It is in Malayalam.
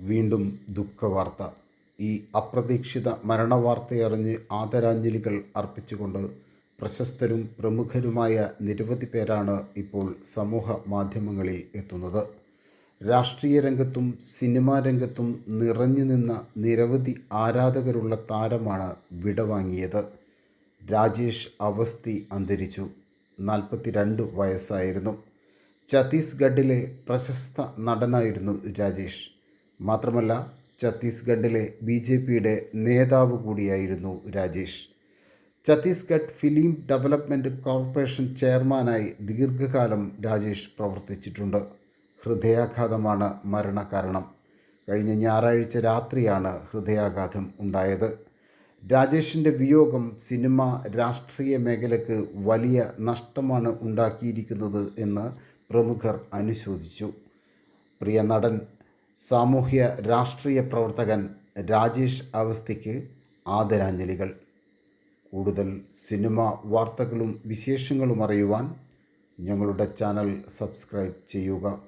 വീണ്ടും ദുഃഖവാർത്ത. ഈ അപ്രതീക്ഷിത മരണവാർത്തയറിഞ്ഞ് ആദരാഞ്ജലികൾ അർപ്പിച്ചുകൊണ്ട് പ്രശസ്തരും പ്രമുഖരുമായ നിരവധി പേരാണ് ഇപ്പോൾ സമൂഹ മാധ്യമങ്ങളിൽ എത്തുന്നത്. രാഷ്ട്രീയ രംഗത്തും സിനിമാ രംഗത്തും നിറഞ്ഞു നിന്ന നിരവധി ആരാധകരുള്ള താരമാണ് വിടവാങ്ങിയത്. രാജേഷ് അവസ്ഥി അന്തരിച്ചു. നാൽപ്പത്തിരണ്ട് വയസ്സായിരുന്നു. ഛത്തീസ്ഗഡിലെ പ്രശസ്ത നടനായിരുന്നു രാജേഷ്. മാത്രമല്ല ഛത്തീസ്ഗഡിലെ ബി ജെ പിയുടെ നേതാവ് കൂടിയായിരുന്നു Rajesh. Chhattisgarh film development corporation ചെയർമാനായി ദീർഘകാലം രാജേഷ് പ്രവർത്തിച്ചിട്ടുണ്ട്. ഹൃദയാഘാതമാണ് മരണകാരണം. കഴിഞ്ഞ ഞായറാഴ്ച രാത്രിയാണ് ഹൃദയാഘാതം ഉണ്ടായത്. രാജേഷിന്റെ വിയോഗം സിനിമ രാഷ്ട്രീയ മേഖലയ്ക്ക് വലിയ നഷ്ടമാണ് ഉണ്ടാക്കിയിരിക്കുന്നത് എന്ന് പ്രമുഖർ അനുശോചിച്ചു. പ്രിയ നടൻ സാമൂഹ്യ രാഷ്ട്രീയ പ്രവർത്തകൻ രാജേഷ് അവസ്ഥയ്ക്ക് ആദരാഞ്ജലികൾ. കൂടുതൽ സിനിമ വാർത്തകളും വിശേഷങ്ങളും അറിയുവാൻ ഞങ്ങളുടെ ചാനൽ സബ്സ്ക്രൈബ് ചെയ്യുക.